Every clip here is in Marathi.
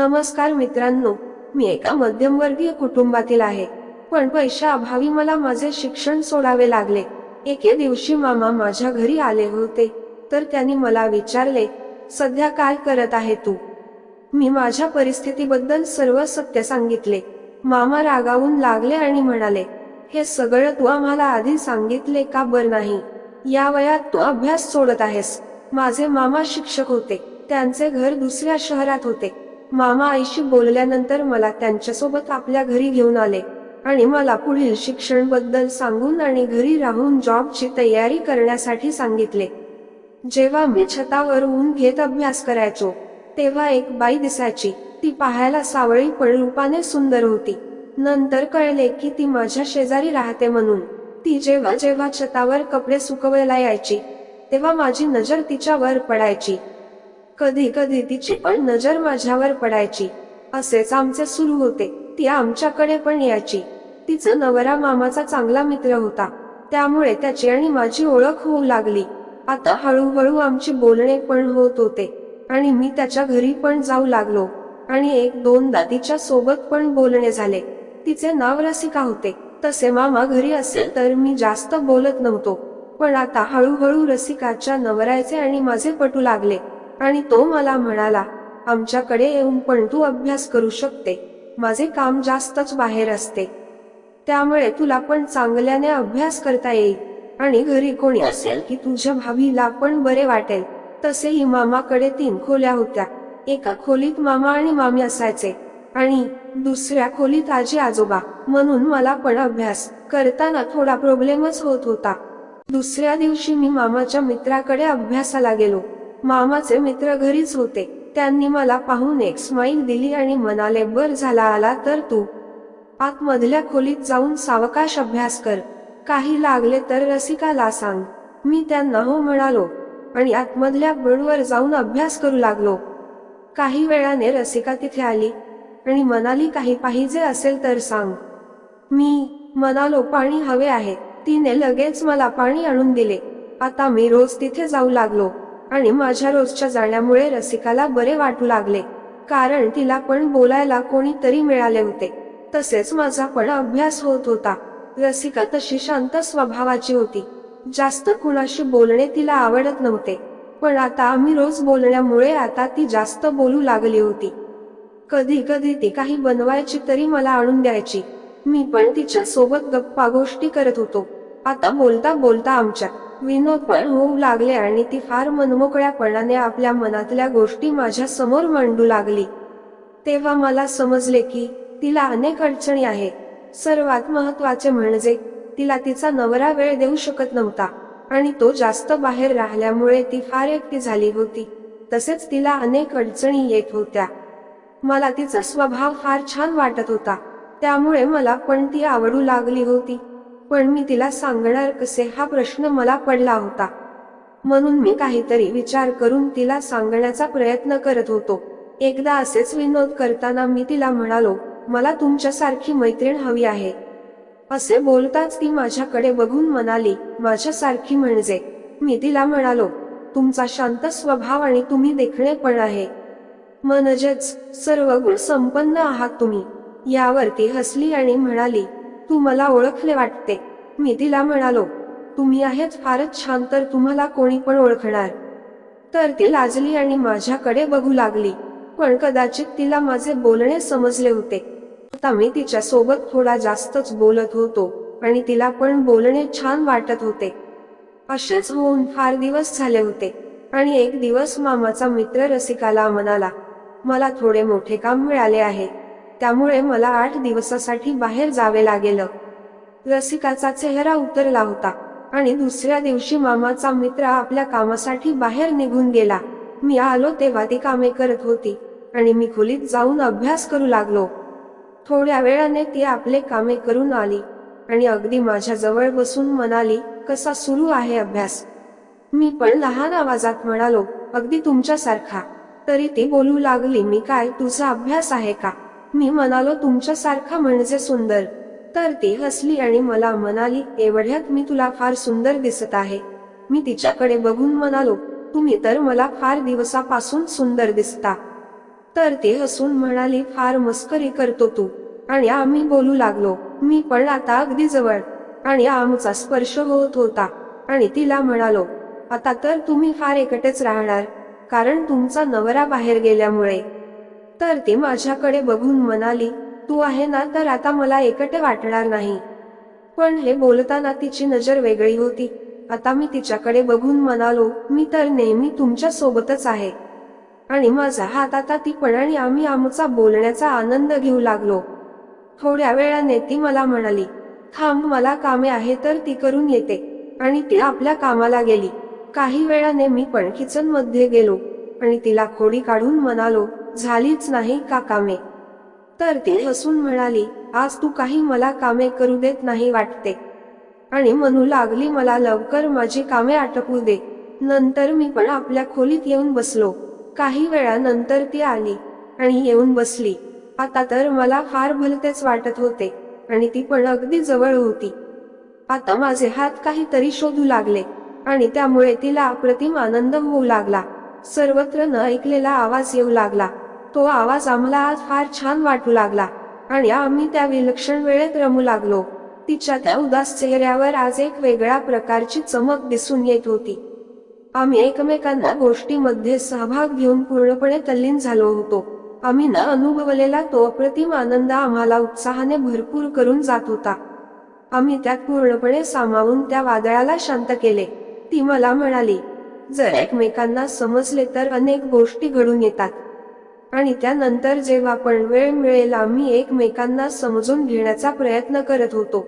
नमस्कार मित्रांनो मी एका मध्यमवर्गीय कुटुंबातील आहे. पण पैशाअभावी मला माझे शिक्षण सोडावे लागले. एके दिवशी मामा माझ्या घरी आले होते. तर त्यांनी मला विचारले सध्या काय करत आहे तू? मी माझ्या परिस्थितीबद्दल सर्व सत्य सांगितले. मामा रागावून लागले आणि म्हणाले हे सगळं तू आम्हाला आधी सांगितले का बर नाही? या वयात तू अभ्यास सोडत आहेस. माझे मामा शिक्षक होते. त्यांचे घर दुसऱ्या शहरात होते. मामा आईशी बोलल्यानंतर मला त्यांच्यासोबत आपल्या घरी घेऊन आले आणि मला पुढील शिक्षणबद्दल सांगून आणि घरी राहून जॉबची तयारी करण्यासाठी सांगितले. जेव्हा मी छतावर ऊन घेत अभ्यास करायचो तेव्हा एक बाई दिसायची. ती पाहायला सावळी पण रूपाने सुंदर होती. नंतर कळले की ती माझ्या शेजारी राहते म्हणून. ती जेव्हा जेव्हा छतावर कपडे सुकवायला यायची तेव्हा माझी नजर तिच्यावर पडायची. कधी कधी तिची पण नजर माझ्यावर पडायची. असेच आमचे सुरू होते ती आमच्याकडे पण यायची. तिचा नवरा मामाचा चांगला मित्र होता त्यामुळे त्याची आणि माझी ओळख होऊ लागली. आता हळूहळू आमची बोलणे पण होत होते आणि मी त्याच्या घरी पण जाऊ लागलो आणि एक दोनदा तिच्या सोबत पण बोलणे झाले. तिचे नाव रसिका होते तसे मामा घरी असेल तर मी जास्त बोलत नव्हतो. पण आता हळूहळू रसिकाच्या नवरायचे आणि माझे पटू लागले. आणि तो मला म्हणाला आमच्याकडे येऊन पण तू अभ्यास करू शकते. माझे काम जास्तच बाहेर असते. त्यामुळे तुला पण चांगल्याने अभ्यास करता येईल. आणि घरी कोणी असेल की तुझ्या भाभीला पण बरे वाटेल. तसेही मामाकडे तीन खोल्या होत्या. एका खोलीत मामा आणि मामी असायचे. आणि दुसऱ्या खोलीत आजी आजोबा. म्हणून मला पण अभ्यास करताना थोडा प्रॉब्लेमच होत होता. दुसऱ्या दिवशी मी मामाच्या मित्राकडे अभ्यासाला गेलो. मामाचे मित्र घरीच होते. त्यांनी मला पाहून एक स्माईल दिली आणि म्हणाले बर झाला आला तर तू. आतमधल्या खोलीत जाऊन सावकाश अभ्यास कर. काही लागले तर रसिकाला सांग. मी त्यांना हो म्हणालो आणि आतमधल्या बेडवर जाऊन अभ्यास करू लागलो. काही वेळाने रसिका तिथे आली आणि म्हणाली काही पाहिजे असेल तर सांग. मी म्हणालो पाणी हवे आहे. तिने लगेच मला पाणी आणून दिले. आता मी रोज तिथे जाऊ लागलो. आणि माझ्या रोजच्या जाण्यामुळे रसिकाला बरे वाटू लागले. कारण तिला पण बोलायला कोणीतरी मिळाले होते. तसेच माझा पण अभ्यास होत होता. रसिका तशी शांत स्वभावाची होती. जास्त कुणाशी बोलणे तिला आवडत नव्हते. पण आता आम्ही रोज बोलण्यामुळे आता ती जास्त बोलू लागली होती. कधी कधी ती काही बनवायची तरी मला आणून द्यायची. मी पण तिच्या सोबत गप्पा गोष्टी करत होतो. आता बोलता बोलता आमच्या विनोद पण होऊ लागले आणि ती फार मनमोकळ्यापणाने आपल्या मनातल्या गोष्टी माझ्यासमोर मांडू लागली. तेव्हा मला समजले की तिला अनेक अडचणी आहे सर्वात महत्त्वाचे म्हणजे तिला तिचा नवरा वेळ देऊ शकत नव्हता आणि तो जास्त बाहेर राहिल्यामुळे ती फार एकटी झाली होती. तसेच तिला अनेक अडचणी येत होत्या. मला तिचा स्वभाव फार छान वाटत होता. त्यामुळे मला पण ती आवडू लागली होती. पण मी तिला सांगणार कसे हा प्रश्न मला पडला होता. म्हणून मी काहीतरी विचार करून तिला सांगण्याचा प्रयत्न करत होतो. एकदा असेच विनोद करताना मी तिला म्हणालो मला तुमच्यासारखी मैत्रीण हवी आहे. असे बोलताच ती माझ्याकडे बघून म्हणाली माझ्यासारखी म्हणजे? मी तिला म्हणालो तुमचा शांत स्वभाव आणि तुम्ही देखणे पण आहे. म्हणजेच सर्व गुण संपन्न आहात तुम्ही. यावर ती हसली आणि म्हणाली तू मला ओळखले वाटते. मी तिला म्हणालो तुम्ही आहेत फारच छान तर तुम्हाला कोणी पण ओळखणार. तर ती लाजली आणि माझ्याकडे बघू लागली पण कदाचित तिला माझे बोलणे समजले होते. आता मी तिच्या सोबत थोडा जास्तच बोलत होतो आणि तिला पण बोलणे छान वाटत होते. असेच होऊन फार दिवस झाले होते आणि एक दिवस मामाचा मित्र रसिकाला म्हणाला मला थोडे मोठे काम मिळाले आहे. त्यामुळे मला आठ दिवसासाठी बाहेर जावे लागेल. रसिकाचा चेहरा उतरला होता आणि दुसऱ्या दिवशी मामाचा मित्र आपल्या कामासाठी बाहेर निघून गेला. मी आलो तेव्हा ती कामे करत होती आणि मी खोलीत जाऊन अभ्यास करू लागलो. थोड्या वेळाने ती आपले कामे करून आली आणि अगदी माझ्या जवळ बसून म्हणाली कसा सुरू आहे अभ्यास? मी पण लहान आवाजात म्हणालो अगदी तुमच्यासारखा. तरी ती बोलू लागली मी काय तुझा अभ्यास आहे का? मी म्हणालो तुमच्यासारखा म्हणजे सुंदर. तर ती हसली आणि मला म्हणाली एवढ्यात मी तुला फार सुंदर दिसत आहे. मी तिच्याकडे बघून म्हणालो तुम्ही तर मला फार दिवसापासून सुंदर दिसता. तर ती हसून म्हणाली फार मस्करी करतो तू. आणि आम्ही बोलू लागलो मी पण आता अगदी जवळ. आणि आमचा स्पर्श होत होता. आणि तिला म्हणालो आता तर तुम्ही फार एकटेच राहणार कारण तुमचा नवरा बाहेर गेल्यामुळे. तर ती माझ्याकडे बघून म्हणाली तू आहे ना तर आता मला एकटे वाटणार नाही. पण हे बोलताना तिची नजर वेगळी होती. आता मी तिच्याकडे बघून म्हणालो मी तर नेहमी तुमच्या सोबतच आहे. आणि माझा हात आता ती पण आणि आम्ही आमचा बोलण्याचा आनंद घेऊ लागलो. थोड्या वेळाने ती मला म्हणाली थांब मला कामे आहे तर ती करून येते. आणि ती आपल्या कामाला गेली. काही वेळाने मी पण किचनमध्ये गेलो आणि तिला खोडी काढून म्हणालो झालीच नाही का कामे? तर ती हसून म्हणाली आज तू काही मला कामे करू देत नाही वाटते. आणि म्हणू लागली मला लवकर माझी कामे आटपू दे. नंतर मी पण आपल्या खोलीत येऊन बसलो. काही वेळानंतर ती आली आणि येऊन बसली. आता तर मला फार भलतेच वाटत होते आणि ती पण अगदी जवळ होती. आता माझे हात काहीतरी शोधू लागले आणि त्यामुळे तिला अप्रतिम आनंद होऊ लागला. सर्वत्र न ऐकलेला आवाज येऊ लागला. तो आवाज आम्हाला आज फार छान वाटू लागला. आणि आम्ही त्या विलक्षण वेळेत रमू लागलो. तिच्या त्या उदास चेहऱ्यावर आज एक वेगळ्या प्रकारची चमक दिसून येत होती. आम्ही एकमेकांना गोष्टीमध्ये सहभाग घेऊन पूर्णपणे तल्लीन झालो होतो. आम्ही न अनुभवलेला तो अप्रतिम आनंद आम्हाला उत्साहाने भरपूर करून जात होता. आम्ही त्यात पूर्णपणे सामावून त्या वादळाला शांत केले. ती मला म्हणाली जर एकमेकांना समजले तर अनेक गोष्टी घडून येतात. आणि त्यानंतर जेव्हा पण वेळ मिळेल आम्ही एकमेकांना समजून घेण्याचा प्रयत्न करत होतो.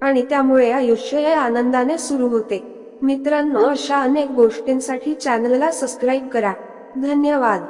आणि त्यामुळे आयुष्य हे आनंदाने सुरू होते. मित्रांनो अशा अनेक गोष्टींसाठी चॅनलला सबस्क्राईब करा. धन्यवाद.